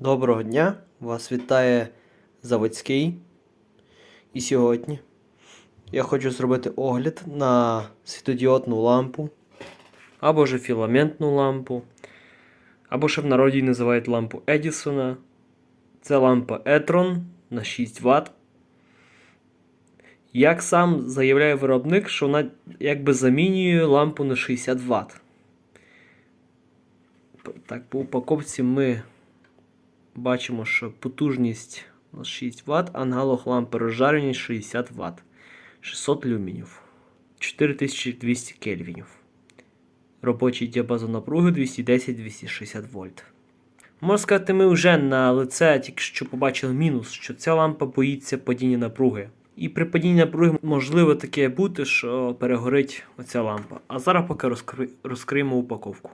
Доброго дня! Вас вітає Заводський. І сьогодні я хочу зробити огляд на світодіодну лампу, або ж філаментну лампу, або ще в народі називають лампу Едісона. Це лампа Etron на 6 Вт. Як сам заявляє виробник, що вона якби замінює лампу на 60 Вт. Так, по упаковці ми бачимо, що потужність у нас 6 Вт, аналог лампи розжареність 60 Вт. 600 люмінів. 4200 кельвінів. Робочий діапазон напруги 210-260 вольт. Можна сказати, ми вже на лице тільки що побачили мінус, що ця лампа боїться падіння напруги. І при падінні напруги можливо таке бути, що перегорить оця лампа. А зараз поки розкри... розкриємо упаковку.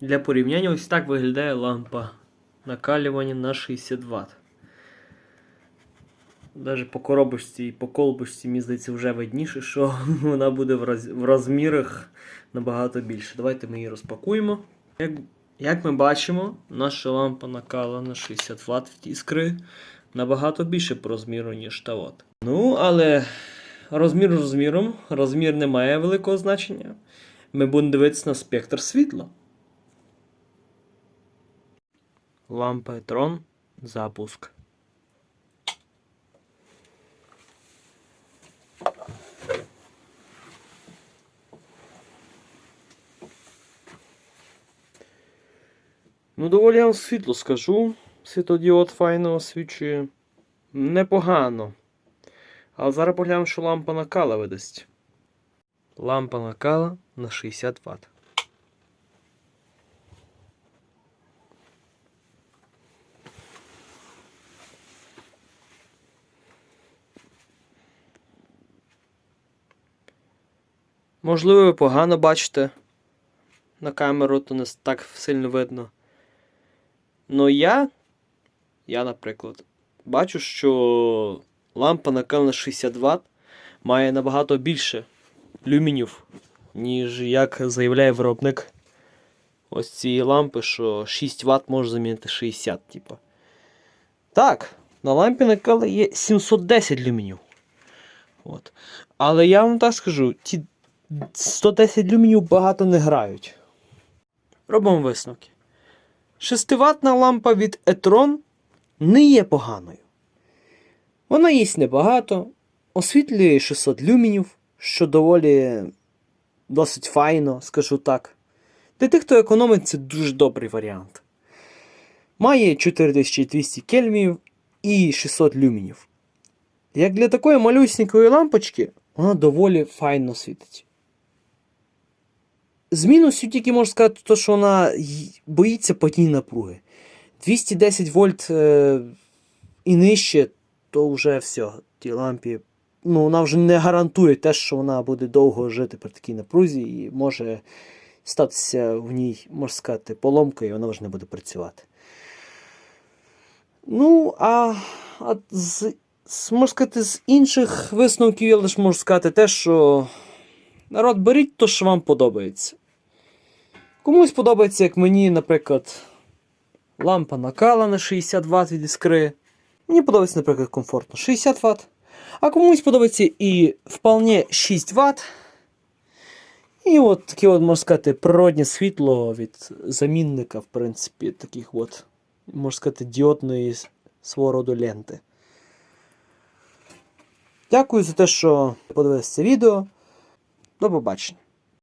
Для порівняння ось так виглядає лампа накалювання на 60 Вт. Навіть по коробочці і по колбочці, мені здається, вже видніше, що вона буде в, роз... в розмірах набагато більше. Давайте ми її розпакуємо. Як, як ми бачимо, наша лампа накала на 60 Вт в іскри набагато більше по розміру, ніж та от. Ну, але розмір розміром, розмір не має великого значення. Ми будемо дивитися на спектр світла. Лампа Етрон. Запуск. Ну, доволі я вам світло скажу. Світлодіод файно освічує. Непогано. Але зараз поглянемо, що лампа накала видасть. Лампа накала на 60 Вт. Можливо, ви погано бачите на камеру, то не так сильно видно. Ну я, я, наприклад, бачу, що лампа накалена 60 Вт має набагато більше люмінів, ніж як заявляє виробник ось цієї лампи, що 6 Вт може замінити 60, типу. Так, на лампі накала є 710 люмінів. От. Але я вам так скажу, ті 110 люмінів багато не грають. Робимо висновки. 6-ваттна лампа від Etron не є поганою. Вона їсть небагато, освітлює 600 люмінів, що доволі досить файно, скажу так. Для тих, хто економить, це дуже добрий варіант. Має 4200 кельвінів і 600 люмінів. Як для такої малюсенької лампочки, вона доволі файно світить. З мінусів тільки можна сказати, то, що вона боїться падіння напруги. 210 вольт е, і нижче, то вже все. Ті лампі. Ну, вона вже не гарантує те, що вона буде довго жити при такій напрузі, і може статися в ній, можна сказати, поломка, і вона вже не буде працювати. Ну, а, а з, можна сказати, з інших висновків я лише можу сказати те, що народ беріть то, що вам подобається. Комусь подобається, як мені, наприклад, лампа накала на 60 Вт від іскри. Мені подобається, наприклад, комфортно 60 Вт. А комусь подобається і вполне 6 Вт. І от таке, от, можна сказати, природнє світло від замінника, в принципі, таких от, можна сказати, діодної свого роду ленти. Дякую за те, що подивилися це відео. До побачення.